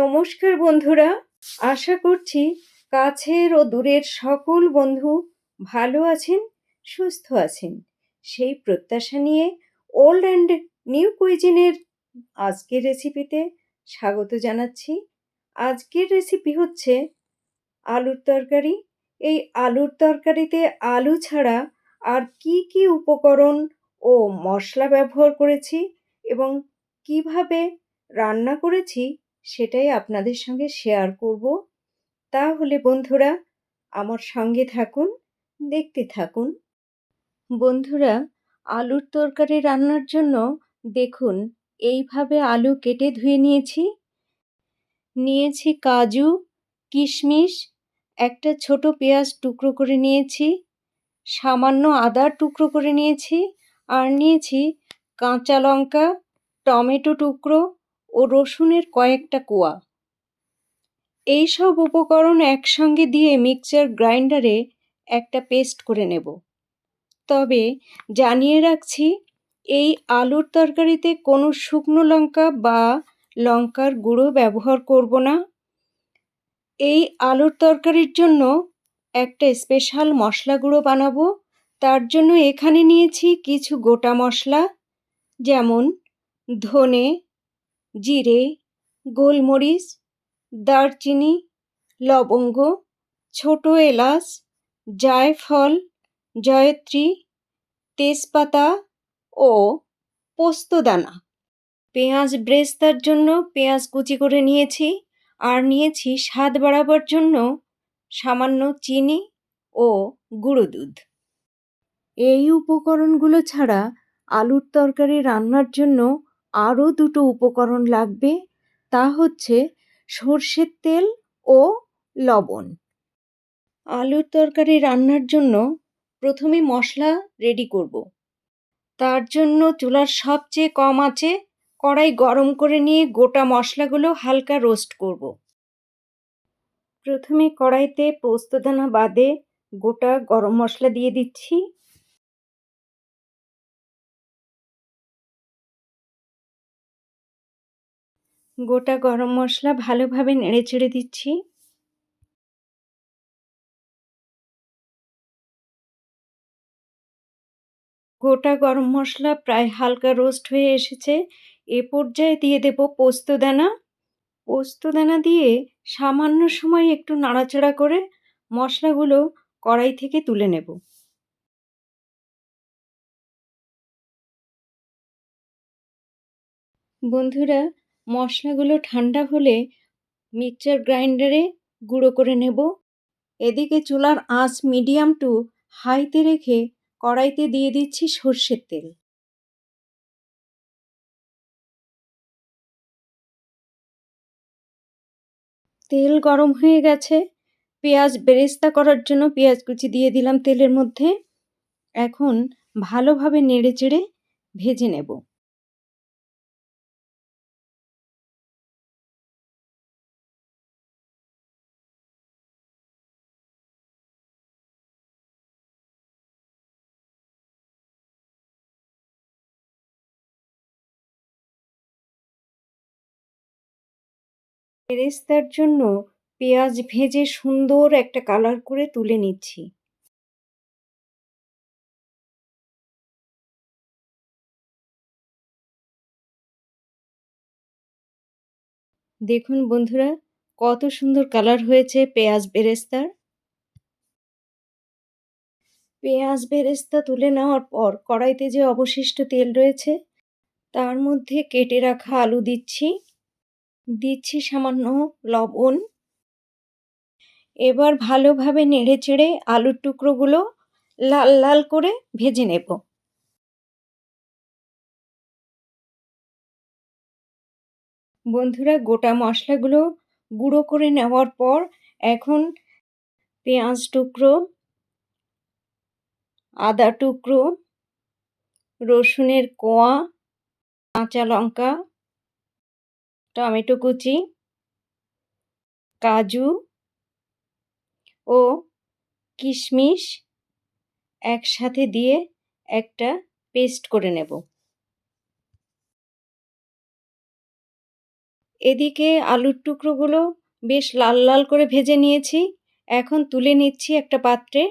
নমস্কার বন্ধুরা। আশা করছি কাছের ও দূরের সকল বন্ধু ভালো আছেন, সুস্থ আছেন। সেই প্রত্যাশা নিয়ে ওল্ড অ্যান্ড নিউ কুইজিনের আজকের রেসিপিতে স্বাগত জানাচ্ছি। আজকের রেসিপি হচ্ছে আলুর তরকারি। এই আলুর তরকারিতে আলু ছাড়া আর কি কি উপকরণ ও মশলা ব্যবহার করেছি এবং কীভাবে রান্না করেছি সেটাই আপনাদের সঙ্গে শেয়ার করব। তাহলে বন্ধুরা, আমার সঙ্গে থাকুন, দেখতে থাকুন। বন্ধুরা, আলুর তরকারি রান্নার জন্য দেখুন, এইভাবে আলু কেটে ধুয়ে নিয়েছি। নিয়েছি কাজু, কিশমিশ, একটা ছোট পেঁয়াজ টুকরো করে নিয়েছি, সামান্য আদার টুকরো করে নিয়েছি, আর নিয়েছি কাঁচা লঙ্কা, টমেটো টুকরো ও রসুনের কয়েকটা কোয়া। এই সব উপকরণ একসঙ্গে দিয়ে মিক্সচার গ্রাইন্ডারে একটা পেস্ট করে নেব। তবে জানিয়ে রাখছি, এই আলুর তরকারিতে কোনো শুকনো লঙ্কা বা লঙ্কার গুঁড়ো ব্যবহার করব না। এই আলুর তরকারির জন্য একটা স্পেশাল মশলা গুঁড়ো বানাবো। তার জন্য এখানে নিয়েছি কিছু গোটা মশলা, যেমন ধনে জিরে গোলমরিচ, দারচিনি, লবঙ্গ, ছোট এলাচ, জায়ফল, জয়ত্রী, তেজপাতা ও পোস্তদানা। পেঁয়াজ ব্রেস্তার জন্য পেঁয়াজ কুচি করে নিয়েছি, আর নিয়েছি স্বাদ বাড়াবার জন্য সামান্য চিনি ও গুঁড়ো দুধ। এই উপকরণগুলো ছাড়া আলুর তরকারি রান্নার জন্য আরও দুটো উপকরণ লাগবে, তা হচ্ছে সর্ষের তেল ও লবণ। আলুর তরকারি রান্নার জন্য প্রথমে মশলা রেডি করব। তার জন্য চুলার সবচেয়ে কম আছে কড়াই গরম করে নিয়ে গোটা মশলাগুলো হালকা রোস্ট করব। প্রথমে কড়াইতে পোস্তদানা বাদে গোটা গরম মশলা দিয়ে দিচ্ছি। গোটা গরম মশলা ভালোভাবে নেড়ে চেড়ে দিচ্ছি। গোটা গরম মশলা প্রায় হালকা রোস্ট হয়ে এসেছে। এ পর্যায়ে দিয়ে দেব পোস্তদানা। পোস্তদানা দিয়ে সামান্য সময় একটু নাড়াচাড়া করে মশলাগুলো কড়াই থেকে তুলে নেব। বন্ধুরা মশলাগুলো ঠান্ডা হলে মিক্সচার গ্রাইন্ডারে গুঁড়ো করে নেব। এদিকে চুলার আঁচ মিডিয়াম টু হাইতে রেখে কড়াইতে দিয়ে দিচ্ছি সর্ষের তেল। তেল গরম হয়ে গেছে। পেঁয়াজ বেরেস্তা করার জন্য পেঁয়াজ কুচি দিয়ে দিলাম তেলের মধ্যে। এখন ভালোভাবে নেড়ে চেড়ে ভেজে নেব। বেরেস্তার জন্য পেঁয়াজ ভেজে সুন্দর একটা কালার করে তুলে নিচ্ছি। দেখুন বন্ধুরা, কত সুন্দর কালার হয়েছে পেঁয়াজ বেরেস্তার। পেঁয়াজ বেরেস্তা তুলে নেওয়ার পর কড়াইতে যে অবশিষ্ট তেল রয়েছে, তার মধ্যে কেটে রাখা আলু দিচ্ছি। দিচ্ছি সামান্য লবণ। এবার ভালোভাবে নেড়ে চেড়ে আলুর টুকরোগুলো লাল লাল করে ভেজে নেব। বন্ধুরা, গোটা মশলাগুলো গুঁড়ো করে নেওয়ার পর এখন পেঁয়াজ টুকরো, আদা টুকরো, রসুনের কোয়া, কাঁচা লঙ্কা টমেটো কুচি, কাজু ও কিশমিশ একসাথে দিয়ে একটা পেস্ট করে নেব। এদিকে আলুর টুকরোগুলো বেশ লাল লাল করে ভেজে নিয়েছি। এখন তুলে নিচ্ছি একটা পাত্রে।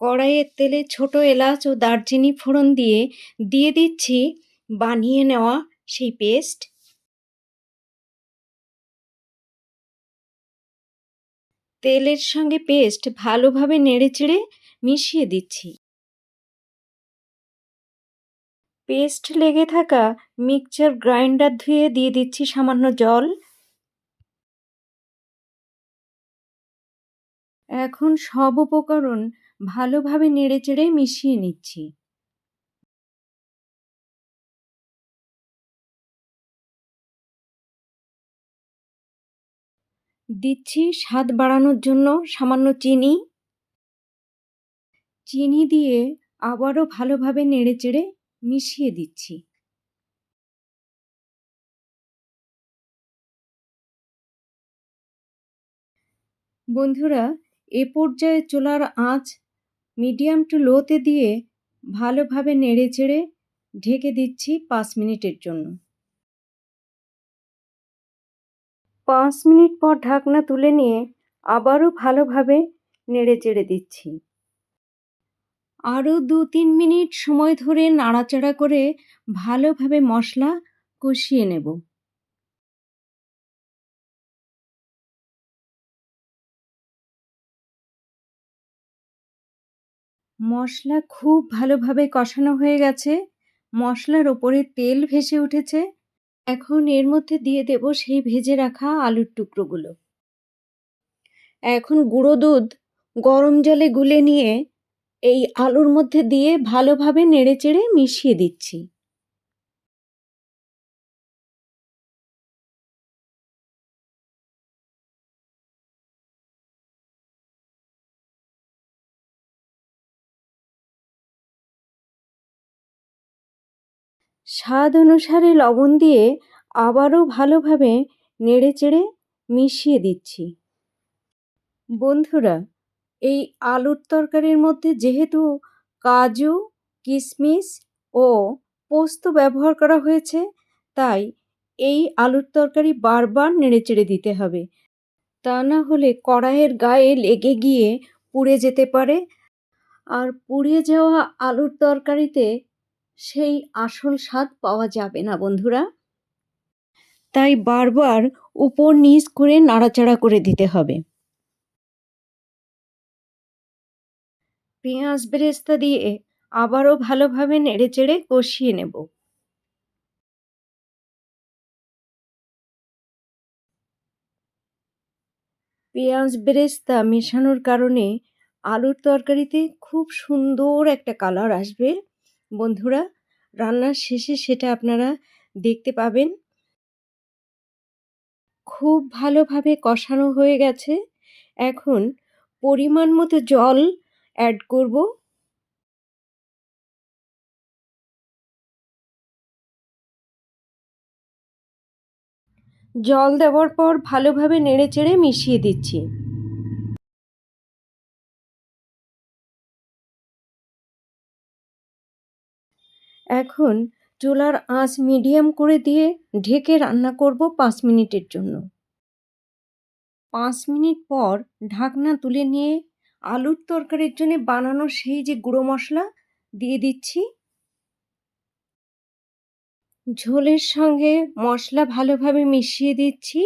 কড়াইয়ের তেলে ছোট এলাচ ও দারচিনি ফোড়ন দিয়ে দিয়ে দিচ্ছি বানিয়ে নেওয়া সেই পেস্ট। তেলের সঙ্গে পেস্ট ভালোভাবে নেড়েচেড়ে মিশিয়ে দিচ্ছি। পেস্ট লেগে থাকা মিক্সচার গ্রাইন্ডার ধুয়ে দিয়ে দিচ্ছি সামান্য জল। এখন সব উপকরণ ভালোভাবে নেড়েচেড়ে মিশিয়ে নিচ্ছি। দিচ্ছি স্বাদ বাড়ানোর জন্য সামান্য চিনি। চিনি দিয়ে আবারও ভালোভাবে নেড়েচেড়ে মিশিয়ে দিচ্ছি। বন্ধুরা, এ পর্যায়ে চুলার আঁচ মিডিয়াম টু লোতে দিয়ে ভালোভাবে নেড়ে নেড়েচেড়ে ঢেকে দিচ্ছি পাঁচ মিনিটের জন্য। পাঁচ মিনিট পর ঢাকনা তুলে নিয়ে আবারও ভালোভাবে নেড়ে চেড়ে দিচ্ছি। আরও দু তিন মিনিট সময় ধরে নাড়াচাড়া করে ভালোভাবে মশলা কষিয়ে নেব। মশলা খুব ভালোভাবে কষানো হয়ে গেছে। মশলার ওপরে তেল ভেসে উঠেছে। এখন এর মধ্যে দিয়ে দেব সেই ভেজে রাখা আলুর টুকরোগুলো। এখন গুঁড়ো দুধ গরম জলে গুলে নিয়ে এই আলুর মধ্যে দিয়ে ভালোভাবে নেড়েচেড়ে মিশিয়ে দিচ্ছি। স্বাদ অনুসারে লবণ দিয়ে আবারও ভালোভাবে নেড়েচেড়ে মিশিয়ে দিচ্ছি। বন্ধুরা, এই আলুর তরকারির মধ্যে যেহেতু কাজু কিশমিশ ও পোস্ত ব্যবহার করা হয়েছে, তাই এই আলুর তরকারি বারবার নেড়েচেড়ে দিতে হবে। তা না হলে কড়াইয়ের গায়ে লেগে গিয়ে পুড়ে যেতে পারে। আর পুড়ে যাওয়া আলুর তরকারিতে সেই আসল স্বাদ পাওয়া যাবে না, বন্ধুরা। তাই বারবার উপর নিচ করে নাড়াচাড়া করে দিতে হবে। পেঁয়াজ বেরেস্তা দিয়ে আবারও ভালোভাবে নেড়েচেড়ে কষিয়ে নেব। পেঁয়াজ বেরেস্তা মেশানোর কারণে আলুর তরকারিতে খুব সুন্দর একটা কালার আসবে। বন্ধুরা, রান্নার শেষে সেটা আপনারা দেখতে পাবেন। খুব ভালোভাবে কষানো হয়ে গেছে। এখন পরিমাণ মতো জল অ্যাড করব। জল দেওয়ার পর ভালোভাবে নেড়েচেড়ে মিশিয়ে দিচ্ছি। এখন চুলার আঁচ মিডিয়াম করে দিয়ে ঢেকে রান্না করব পাঁচ মিনিটের জন্য। পাঁচ মিনিট পর ঢাকনা তুলে নিয়ে আলুর তরকারির জন্য বানানো সেই যে গুঁড়ো মশলা দিয়ে দিচ্ছি। ঝোলের সঙ্গে মশলা ভালোভাবে মিশিয়ে দিচ্ছি।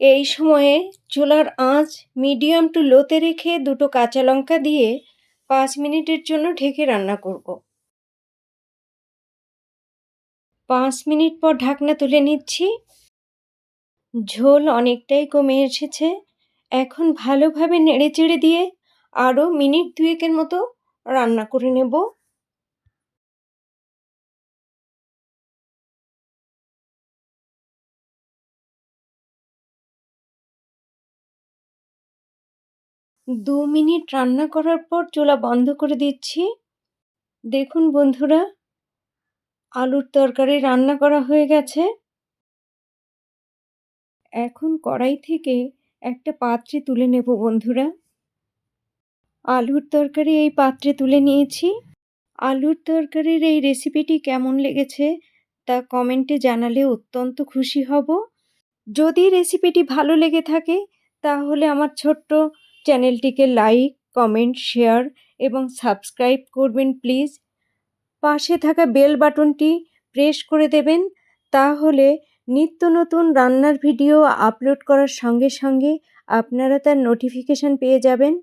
এই সময়ে চুলার আঁচ মিডিয়াম টু লোতে রেখে দুটো কাঁচা লঙ্কা দিয়ে পাঁচ মিনিটের জন্য ঢেকে রান্না করব। পাঁচ মিনিট পর ঢাকনা তুলে নিচ্ছি। ঝোল অনেকটাই কমে এসেছে। এখন ভালোভাবে নেড়ে চেড়ে দিয়ে আরও মিনিট দুয়েকের মতো রান্না করে নেব। দু মিনিট রান্না করার পর চুলা বন্ধ করে দিচ্ছি। দেখুন বন্ধুরা, আলুর তরকারি রান্না করা হয়ে গেছে। এখন কড়াই থেকে একটা পাত্রে তুলে নেব বন্ধুরা। আলুর তরকারি এই পাত্রে তুলে নিয়েছি। আলুর তরকারির এই রেসিপিটি কেমন লেগেছে তা কমেন্টে জানালে অত্যন্ত খুশি হব। যদি রেসিপিটি ভালো লেগে থাকে, তাহলে আমার ছোট্ট চ্যানেলটিকে লাইক, কমেন্ট, শেয়ার এবং সাবস্ক্রাইব করবেন, প্লিজ। পাশে থাকা বেল বাটনটি প্রেস করে দেবেন, তাহলে নিত্য নতুন রান্নার ভিডিও আপলোড করার সঙ্গে সঙ্গে আপনারা তার নোটিফিকেশান পেয়ে যাবেন।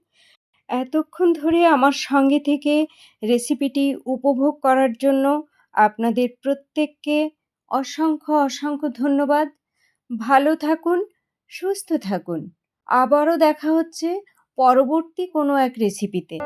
এতক্ষণ ধরে আমার সঙ্গে থেকে রেসিপিটি উপভোগ করার জন্য আপনাদের প্রত্যেককে অসংখ্য অসংখ্য ধন্যবাদ। ভালো থাকুন, সুস্থ থাকুন। আবারও দেখা হচ্ছে পরবর্তী কোনো এক রেসিপিতে